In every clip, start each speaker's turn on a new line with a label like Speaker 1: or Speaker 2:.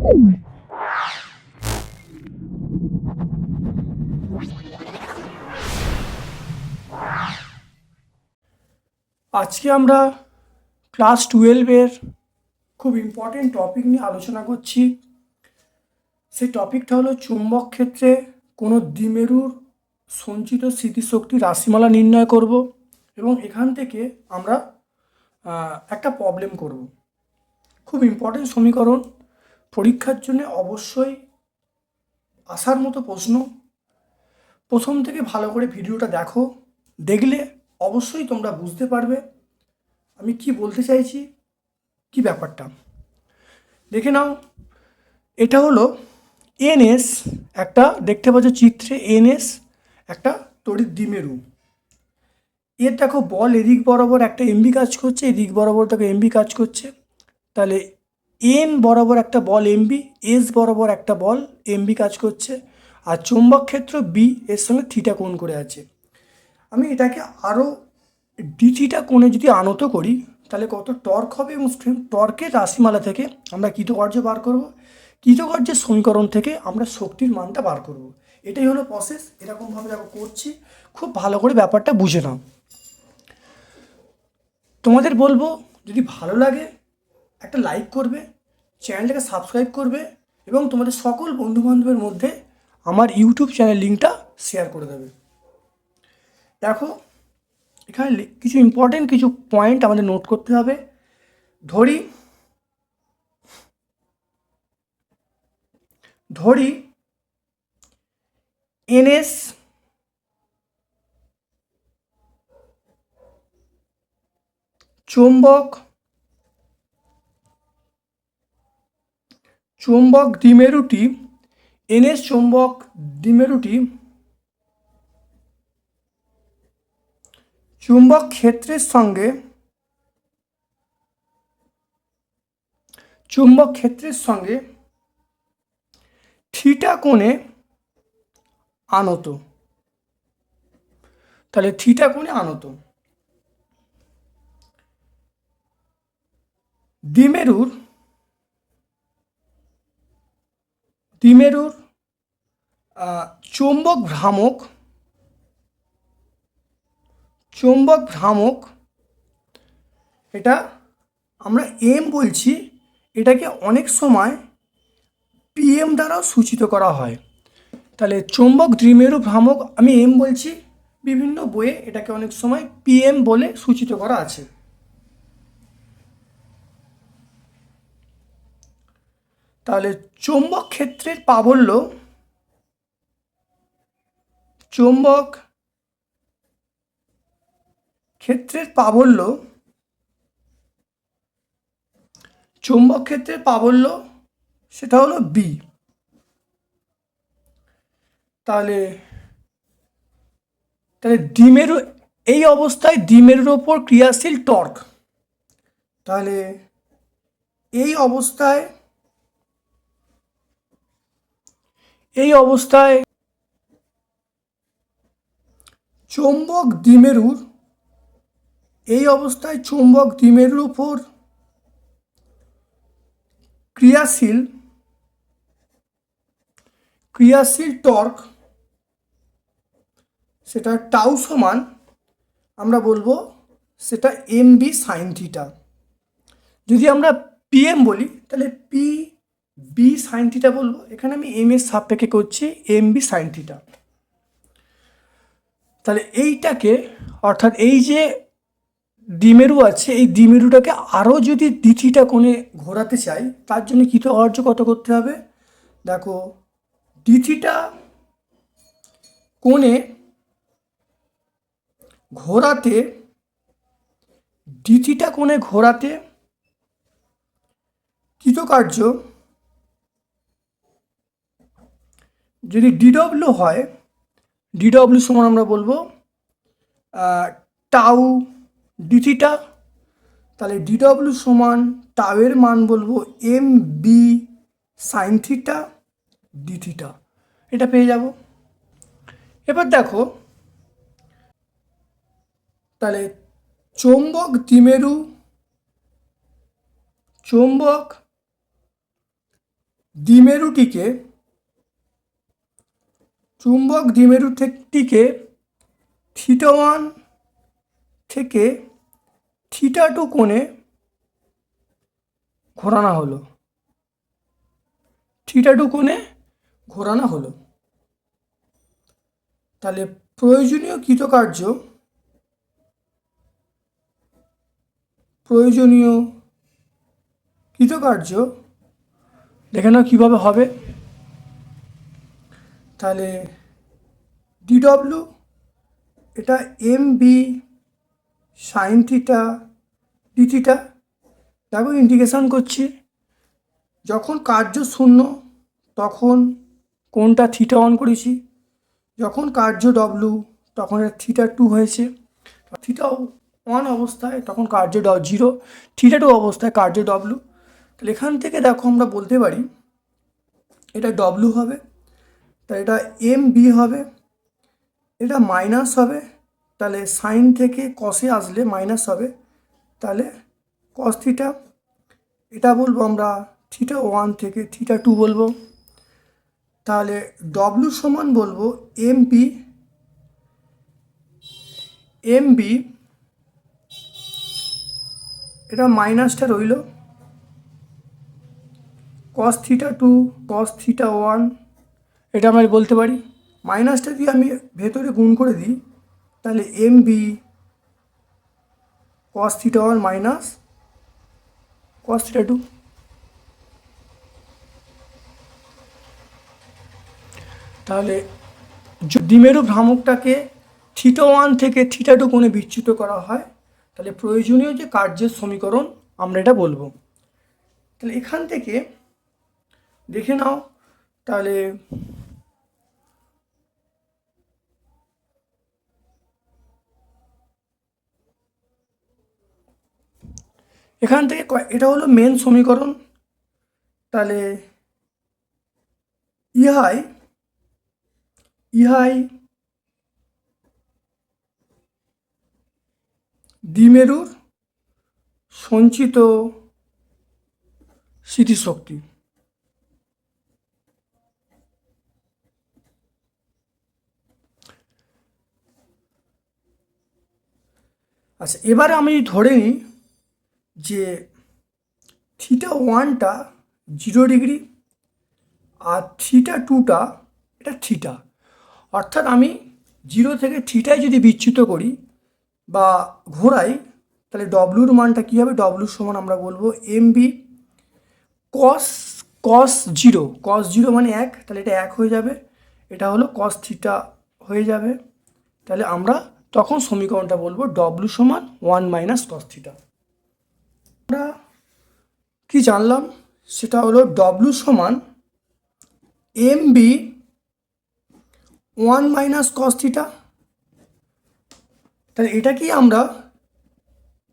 Speaker 1: আজকে আমরা ক্লাস টুয়েলভের খুব ইম্পর্টেন্ট টপিক নিয়ে আলোচনা করছি। সেই টপিকটা হলো চুম্বক ক্ষেত্রে কোনো দ্বিমেরুর সঞ্চিত স্মৃতিশক্তি রাশিমালা নির্ণয় করব এবং এখান থেকে আমরা একটা প্রবলেম করব। খুব ইম্পর্টেন্ট সমীকরণ। পরীক্ষার জন্য অবশ্যই আসার মতো প্রশ্ন। প্রথম থেকে ভালো করে ভিডিওটা দেখো। দেখলে অবশ্যই তোমরা বুঝতে পারবে আমি কি বলতে চাইছি, কি ব্যাপারটা। দেখে নাও, এটা হলো এনএস একটা, দেখতে পাচ্ছ চিত্রে এনএস একটা তড়িৎ দ্বিমেরু। এর দেখো বল এদিক বরাবর একটা এমবি কাজ করছে, এদিক বরাবর দেখো এমবি কাজ করছে। তাহলে এন বরাবর একটা বল এমবি, এস বরাবর একটা বল এমবি কাজ করছে, আর চৌম্বক ক্ষেত্র বি এর সঙ্গে থিটা কোণ করে আছে। আমি এটাকে আরও ডিথিটা কোণে যদি আনত করি, তাহলে কত? টর্ক হবে এবং টর্কের রাশিমালা থেকে আমরা কৃতকার্য বার করব, কৃতকার্যের সমীকরণ থেকে আমরা শক্তির মানটা বার করব। এটাই হলো প্রসেস এরকমভাবে দেখো করছি, খুব ভালো করে ব্যাপারটা বুঝে নাও। তোমাদের বলব, যদি ভালো লাগে একটা লাইক করবে চ্যানেলটাকে সাবস্ক্রাইব করবে এবং তোমাদের সকল বন্ধুবান্ধবের মধ্যে আমার ইউটিউব চ্যানেল লিঙ্কটা শেয়ার করে দেবে। দেখো, এখানে কিছু ইম্পর্টেন্ট কিছু পয়েন্ট আমাদের নোট করতে হবে। ধরি ধরি এনএস চুম্বক চুম্বক দ্বিমেরুটি এনএস চুম্বক দ্বিমেরুটি চুম্বক ক্ষেত্রের সঙ্গে, চুম্বক ক্ষেত্রের সঙ্গে থিটা কোণে আনত। তাহলে থিটা কোণে আনত। দ্বিমেরুর আহ, চৌম্বক ভ্রামক চৌম্বক ভ্রামক এটা আমরা এম বলছি এটাকে অনেক সময় পিএম দ্বারাও সূচিত করা হয়। তাহলে চৌম্বক দ্বিমেরু ভ্রামক আমি এম বলছি বিভিন্ন বইয়ে এটাকে অনেক সময় পিএম বলে সূচিত করা আছে। তাহলে চৌম্বক ক্ষেত্রের প্রাবল্য, চৌম্বক ক্ষেত্রের প্রাবল্য, চৌম্বক ক্ষেত্রের প্রাবল্য সেটা হলো বি তাহলে তাহলে ডিমের এই অবস্থায় ডিমের ওপর ক্রিয়াশীল টর্ক। তাহলে এই অবস্থায় এই অবস্থায় চৌম্বক দ্বিমেরুর, এই অবস্থায় চৌম্বক দ্বিমেরুর উপর ক্রিয়াশীল ক্রিয়াশীল টর্ক, সেটা টাউ সমান, আমরা বলব সেটা এম বি সাইন থিটা যদি আমরা পিএম বলি, তাহলে পি বি সাইন থিটা বলব? এখানে আমি এম এর সাপেক্ষে করছি এম বি সাইন থিটা তাহলে এইটাকে, অর্থাৎ এই যে ডিমেরু আছে, এই ডিমেরুটাকে আরও যদি দ্বিথিটা কোণে ঘোরাতে চাই, তার জন্য কৃত অর্য কত করতে হবে? দেখো দ্বিথিটা কোণে ঘোরাতে দ্বিথিটা কোণে ঘোরাতে কৃতকার্য যদি ডিডব্লিউ হয় ডিডব্লিউ সমান আমরা বলব টাউ ডিথিটা তাহলে ডিডব্লিউ সমান টাউয়ের মান বলব M B sine theta D theta এটা পেয়ে যাব। এবার দেখো, তাহলে চৌম্বক দ্বিমেরু, চৌম্বক দ্বিমেরুটিকে চুম্বক দ্বিমেরুটিকে থিটা ওয়ান থেকে থিটা টু কোণে ঘোরানো হলো। থিটা টু কোণে ঘোরানো হলো। তাহলে প্রয়োজনীয় কৃতকার্য প্রয়োজনীয় কৃতকার্য, দেখে নাও কীভাবে হবে। তাহলে ডিডব্লিউ এটা M B sine theta D theta দেখো ইন্টিগ্রেশন করছি। যখন কার্য শূন্য, তখন কোনটা থিটা অন করেছি? যখন কার্য ডব্লু তখন এটা থিটা টু হয়েছে। থিটা ওয়ান অবস্থায় তখন কার্য ড জিরো থিটা টু অবস্থায় কার্য ডব্লু তাহলে এখান থেকে দেখো আমরা বলতে পারি এটা ডব্লু হবে। তা এটা এম বি হবে। এটা মাইনাস হবে। তাহলে সাইন থেকে কসে আসলে মাইনাস হবে। তাহলে কস থিটা এটা বলব আমরা থিটা ওয়ান থেকে থিটা টু বলব। তাহলে ডব্লু সমান বলব এম বি এম বি এটা মাইনাসটা রইল। Cos theta two cos theta one এটা আমরা বলতে পারি। মাইনাসটা দিয়ে আমি ভেতরে গুণ করে দিই, তাহলে M B cos theta one minus cos theta two তাহলে দ্বিমেরু ভ্রামকটাকে থিটা ওয়ান থেকে থিটা টু কোণে বিচ্যুত করা হয়, তাহলে প্রয়োজনীয় যে কার্যের সমীকরণ আমরা এটা বলব। তাহলে এখান থেকে দেখে নাও, তাহলে এখান থেকে এটা হলো মেন সমীকরণ। তাহলে ইহাই ইহাই দ্বিমেরুর সঞ্চিত স্মৃতিশক্তি। আচ্ছা এবারে আমি ধরে নিই যে থিটা ওয়ানটা জিরো ডিগ্রি আর থিটা টুটা এটা থিটা। অর্থাৎ আমি জিরো থেকে থিটায় যদি বিচ্যুত করি বা ঘোরাই, তাহলে ডব্লুর মানটা কী হবে? ডব্লুর সমান আমরা বলব M B cos cos zero cos zero মানে এক, তাহলে এটা এক হয়ে যাবে। এটা হলো কস থিটা হয়ে যাবে। তাহলে আমরা তখন সমীকরণটা বলব ডব্লু সমান ওয়ান মাইনাস কস থিটা আমরা কি জানলাম? সেটা হলো ডব্লু সমান M B one minus cos theta তাহলে এটা কি আমরা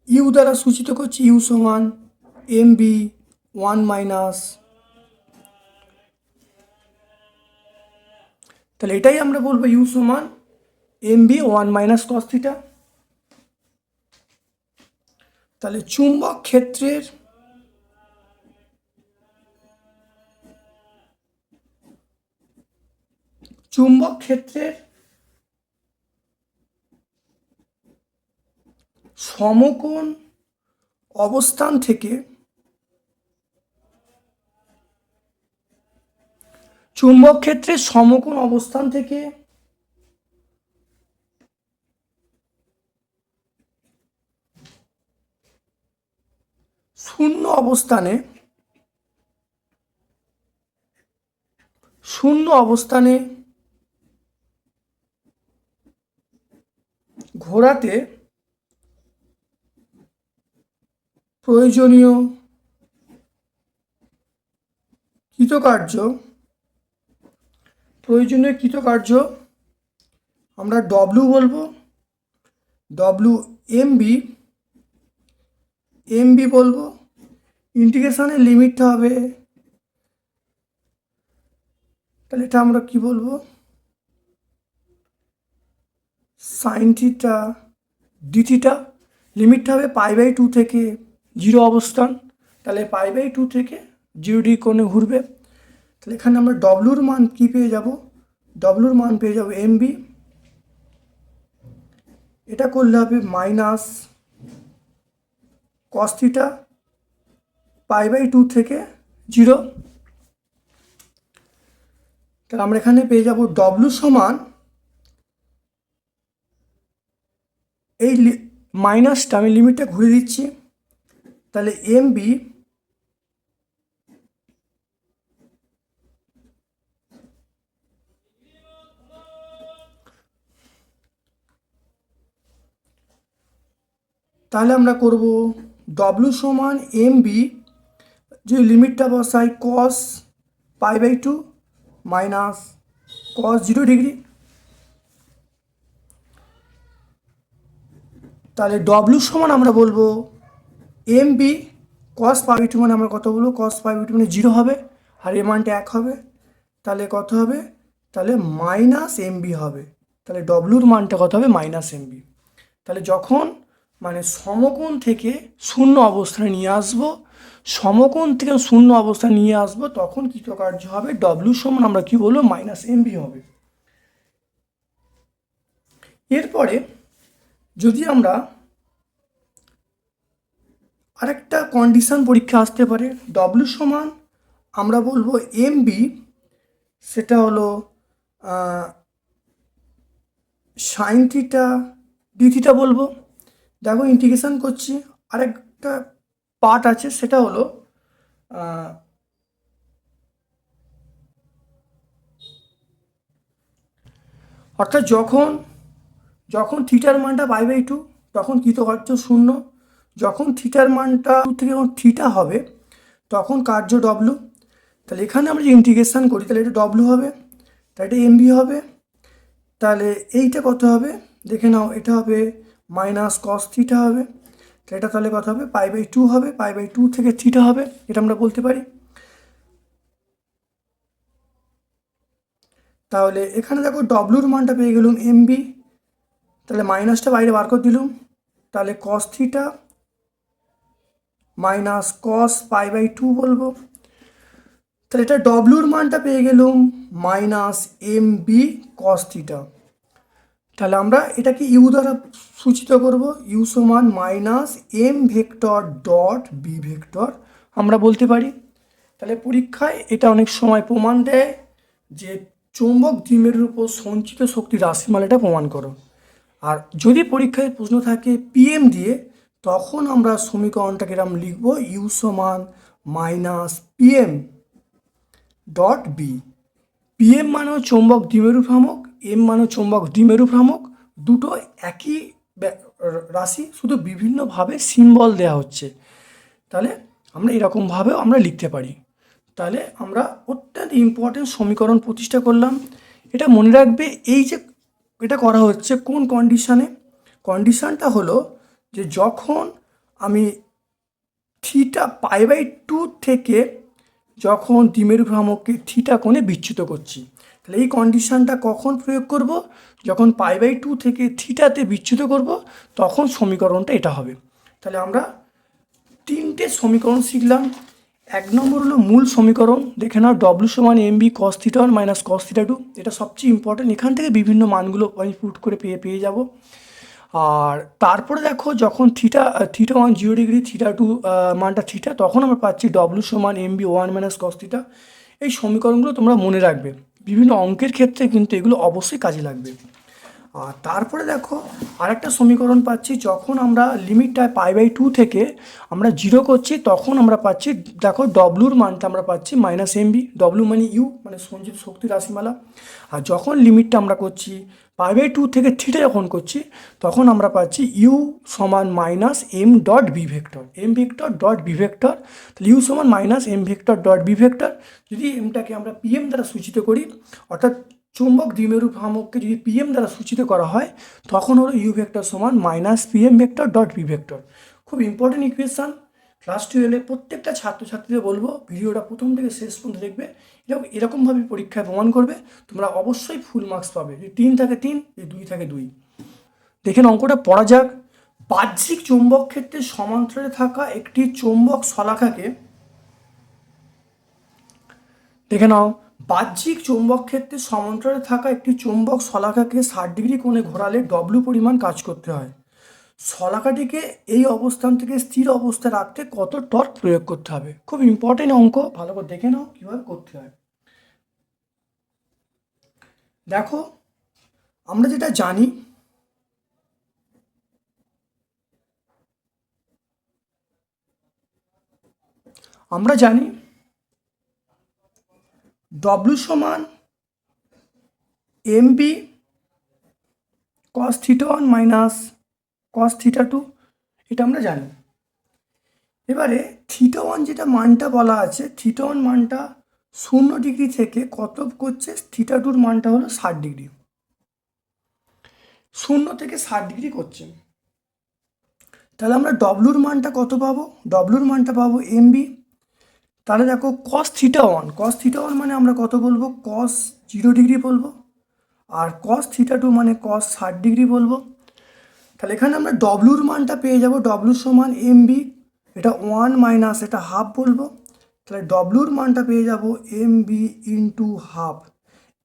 Speaker 1: ইউ দ্বারা সূচিত করছি? ইউ সমান এম বি ওয়ান মাইনাস তাহলে এটাই আমরা বলব ইউ সমান M B one minus cos theta তাহলে চুম্বক ক্ষেত্রের চুম্বক ক্ষেত্রের সমকোণ অবস্থান থেকে চুম্বক ক্ষেত্রের সমকোণ অবস্থান থেকে শূন্য অবস্থানে শূন্য অবস্থানে ঘোরাতে প্রয়োজনীয় কৃতকার্য প্রয়োজনীয় কৃতকার্য আমরা ডব্লু বলব। W M B M B বলব। ইন্টিগ্রেশনের লিমিটটা হবে, তাহলে এটা আমরা কি বলব? সাইন থিটা ডি থিটা লিমিটটা হবে পাই বাই টু থেকে জিরো অবস্থান। তাহলে পাই বাই টু থেকে জিরো ডি কোণে ঘুরবে। তাহলে এখানে আমরা ডব্লুর মান কি পেয়ে যাব? ডব্লুর মান পেয়ে যাব এমবি এটা করলে হবে minus cos theta pi by two থেকে জিরো। তাহলে আমরা এখানে পেয়ে যাব ডব্লু সমান এই মাইনাসটা আমি লিমিটটা ঘুরে দিচ্ছি। তাহলে এম বি তাহলে আমরা করব ডব্লু সমান এম বি যে লিমিটটা বসাই cos pi by two minus cos zero degree তাহলে ডব্লু সমান আমরা বলব M B cos pi two মানে আমরা কত বলব? কস পাই টু মানে জিরো হবে, আর এ মানটা এক হবে, তাহলে কত হবে? তাহলে মাইনাস এম বি হবে, তাহলে ডব্লুর মানটা কত হবে? মাইনাস এম বি তাহলে যখন মানে সমকোণ থেকে শূন্য অবস্থানে নিয়ে আসব সমকোণ থেকে শূন্য অবস্থা নিয়ে আসব, তখন কৃতকার্য হবে? ডব্লু সমান আমরা কি বলব? মাইনাস এম বি হবে। এরপরে যদি আমরা আরেকটা কন্ডিশন পরীক্ষা আসতে পারে ডব্লু সমান আমরা বলব এম বি সেটা হলো সাইন থিটা ডি থিটা বলব। দেখো ইন্টিগ্রেশন করছি, আরেকটা পার্ট আছে, সেটা হলো অর্থাৎ যখন যখন থিটার মানটা পাই বাই টু, তখন কৃতকার্য শূন্য, যখন থিটার মানটা থেকে যখন থিটা হবে, তখন কার্য ডব্লু তাহলে এখানে আমরা যে ইন্টিগ্রেশন করি, তাহলে এটা ডব্লু হবে, তাহলে এটা এমবি হবে, তাহলে এইটা কত হবে, দেখে নাও, এটা হবে মাইনাস কস থিটা হবে এটা তাহলে কত হবে? পাই বাই টু হবে পাই বাই টু থেকে থিটা হবে, এটা আমরা বলতে পারি। তাহলে এখানে দেখো ডব্লুর মানটা পেয়ে গেলুম এমবি তাহলে মাইনাসটা বাইরে বার করে দিলুম। তাহলে cos theta minus cos pi by two বলব। তাহলে এটা ডব্লুর মানটা পেয়ে গেলুম minus M B cos theta তাহলে আমরা এটাকে ইউ দ্বারা সূচিত করব ইউ সমান minus M vector dot B vector আমরা বলতে পারি। তাহলে পরীক্ষায় এটা অনেক সময় প্রমাণ দেয় যে চৌম্বক দ্বিমেরুর উপর সঞ্চিত শক্তি রাশিমাল এটা প্রমাণ করো। আর যদি পরীক্ষায় প্রশ্ন থাকে পিএম দিয়ে, তখন আমরা সমীকরণটাকে এরম লিখব ইউ সমান minus PM dot B PM মানে চৌম্বক দ্বিমেরু ভ্রামক এম মানে চৌম্বক ডিমেরু ভ্রামক দুটো একই রাশি, শুধু বিভিন্নভাবে সিম্বল দেওয়া হচ্ছে। তাহলে আমরা এরকমভাবেও আমরা লিখতে পারি। তাহলে আমরা অত্যন্ত ইম্পর্টেন্ট সমীকরণ প্রতিষ্ঠা করলাম। এটা মনে রাখবে, এই যে এটা করা হচ্ছে কোন কন্ডিশানে কন্ডিশানটা হলো যে যখন আমি থিটা পাই বাই টু থেকে যখন ডিমের ভ্রামককে থিটা কোণে বিচ্যুত করছি তাহলে এই কন্ডিশানটা কখন প্রয়োগ করব? যখন পাই বাই টু থেকে থিটাতে বিচ্যুত করব, তখন সমীকরণটা এটা হবে। তাহলে আমরা তিনটে সমীকরণ শিখলাম। এক নম্বর হলো মূল সমীকরণ। দেখে নাও ডব্লু সমান M B cos theta one minus cos theta two এটা সবচেয়ে ইম্পর্টেন্ট এখান থেকে বিভিন্ন মানগুলো আমি পুট করে পেয়ে পেয়ে যাব। আর তারপরে দেখো, যখন theta theta one zero degree theta two মানটা থিটা তখন আমরা পাচ্ছি ডব্লু সমান M B one minus cos theta এই সমীকরণগুলো তোমরা মনে রাখবে। বিভিন্ন অঙ্কের ক্ষেত্রে কিন্তু এগুলো অবশ্যই কাজে লাগবে। আর তারপরে দেখো, আরেকটা সমীকরণ পাচ্ছি, যখন আমরা লিমিটটা পাই বাই টু থেকে আমরা জিরো করছি, তখন আমরা পাচ্ছি, দেখো ডব্লুর মানটা আমরা পাচ্ছি মাইনাস এমবি ডব্লু মানে ইউ মানে সঞ্চিত শক্তি রাশিমালা। আর যখন লিমিটটা আমরা করছি পাই বাই টু থেকে থ্রিটা যখন করছি, তখন আমরা পাচ্ছি ইউ সমান minus M dot B vector. M vector dot B vector, তাহলে ইউ সমান minus M vector dot B vector. যদি এমটাকে আমরা পিএম দ্বারা সূচিত করি, অর্থাৎ চুম্বক দ্বিমেরু ভ্রামককে যদি পিএম দ্বারা সূচিত করা হয়, তখন হলো ইউ ভেক্টর সমান minus PM vector dot B vector খুব ইম্পর্টেন্ট ইকুয়েশান ক্লাস টুয়েলভে প্রত্যেকটা ছাত্রছাত্রীদের বলব, ভিডিওটা প্রথম থেকে শেষ পর্যন্ত দেখবে। এরকম, এরকমভাবে পরীক্ষায় প্রমাণ করবে। তোমরা অবশ্যই ফুল মার্কস পাবে। যদি তিন থাকে তিন, যদি দুই থাকে দুই। দেখেন অঙ্কটা পড়া যাক। বাহ্যিক চৌম্বক ক্ষেত্রে সমান্তরালে থাকা একটি চৌম্বক শলাখাকে দেখে নাও। বাহ্যিক চৌম্বক ক্ষেত্রে সমান্তরালে থাকা একটি চৌম্বক শলাকাকে ষাট ডিগ্রি কোণে ঘোরালে ডব্লু পরিমাণ কাজ করতে হয়। শলাকাটিকে এই অবস্থান থেকে স্থির অবস্থায় রাখতে কত টর্ক প্রয়োগ করতে হবে? খুব ইম্পর্টেন্ট অঙ্ক, ভালো করে দেখে নাও কীভাবে করতে হয়। দেখো, আমরা যেটা জানি, আমরা জানি ডব্লু সমান M B cos theta one minus cos theta two এটা আমরা জানি। এবারে থিটা ওয়ান যেটা মানটা বলা আছে থিটা ওয়ান মানটা শূন্য ডিগ্রি থেকে কত করছে থিটা টুর মানটা হলো ষাট ডিগ্রি শূন্য থেকে ষাট ডিগ্রি করছে। তাহলে আমরা ডব্লুর মানটা কত পাবো? ডব্লুর মানটা পাবো এমবি তাহলে দেখো cos theta one cos theta one মানে আমরা কত বলব? কস জিরো ডিগ্রি বলব। আর কস থিটা টু মানে কস ষাট ডিগ্রি বলব। তাহলে এখানে আমরা ডব্লুর মানটা পেয়ে যাব। ডব্লুর সমান এমবি এটা ওয়ান মাইনাস এটা হাফ বলব। তাহলে ডব্লুর মানটা পেয়ে যাব এম বি ইন্টু হাফ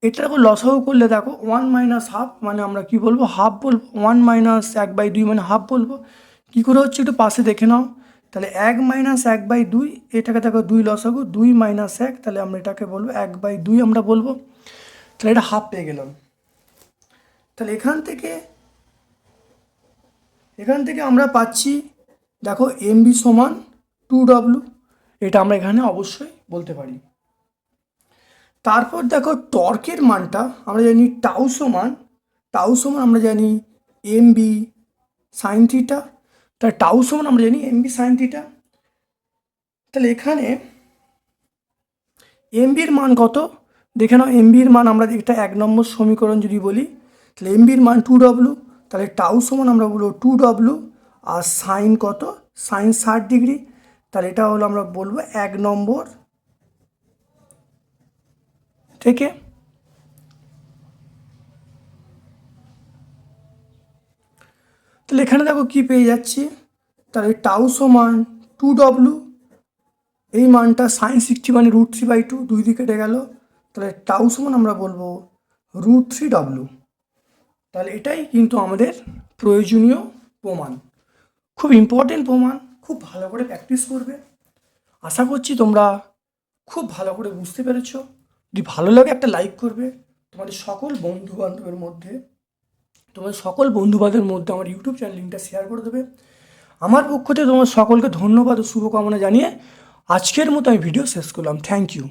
Speaker 1: এটা দেখো লসাগু করলে দেখো ওয়ান মাইনাস হাফ মানে আমরা কি বলব? হাফ বলব। ওয়ান মাইনাস এক বাই দুই মানে হাফ বলব। কী করে হচ্ছে? একটু পাশে দেখে নাও। তাহলে এক মাইনাস এক বাই দুই, এটাকে দেখো দুই লসাগু দুই মাইনাস এক, তাহলে আমরা এটাকে বলব এক বাই দুই আমরা বলব। তাহলে এটা হাফ পেয়ে গেলাম। তাহলে এখান থেকে এখান থেকে আমরা পাচ্ছি, দেখো এমবি সমান টু ডব্লু এটা আমরা এখানে অবশ্যই বলতে পারি। তারপর দেখো টর্কের মানটা আমরা জানি টাউ সমান টাউ সমান আমরা জানি এম বি সাইন থিটা তাহলে টাউ সমান আমরা জানি এম বি সাইন থিটা তাহলে এখানে এমবির মান কত? দেখে নাও এমবির মান আমরা এটা এক নম্বর সমীকরণ যদি বলি, তাহলে এমবির মান টু ডব্লু তাহলে টাউ সমান আমরা বলব টু ডব্লু আর সাইন কত? সাইন ষাট ডিগ্রি। তাহলে এটা হলো আমরা বলব এক নম্বর। থেকে তাহলে এখানে দেখো কি পেয়ে যাচ্ছি? তাহলে টাউ সমান টু ডব্লু এই মানটা সাইন সিক্সটি মানে রুট থ্রি বাই টু দুই দিকে কেটে গেল। তাহলে টাউ সমান আমরা বলব রুট থ্রি ডব্লু তাহলে এটাই কিন্তু আমাদের প্রয়োজনীয় প্রমাণ। খুব ইম্পর্টেন্ট প্রমাণ, খুব ভালো করে প্র্যাকটিস করবে। আশা করছি তোমরা খুব ভালো করে বুঝতে পেরেছ। যদি ভালো লাগে একটা লাইক করবে তোমাদের সকল বন্ধু বান্ধবের মধ্যে। তোমাদের সকল বন্ধুবাদের মধ্যে আমার ইউটিউব চ্যানেল লিঙ্কটা শেয়ার করে দেবে। আমার পক্ষ থেকে তোমার সকলকে ধন্যবাদ ও শুভকামনা জানিয়ে আজকের মতো আমি ভিডিও শেষ করলাম। Thank you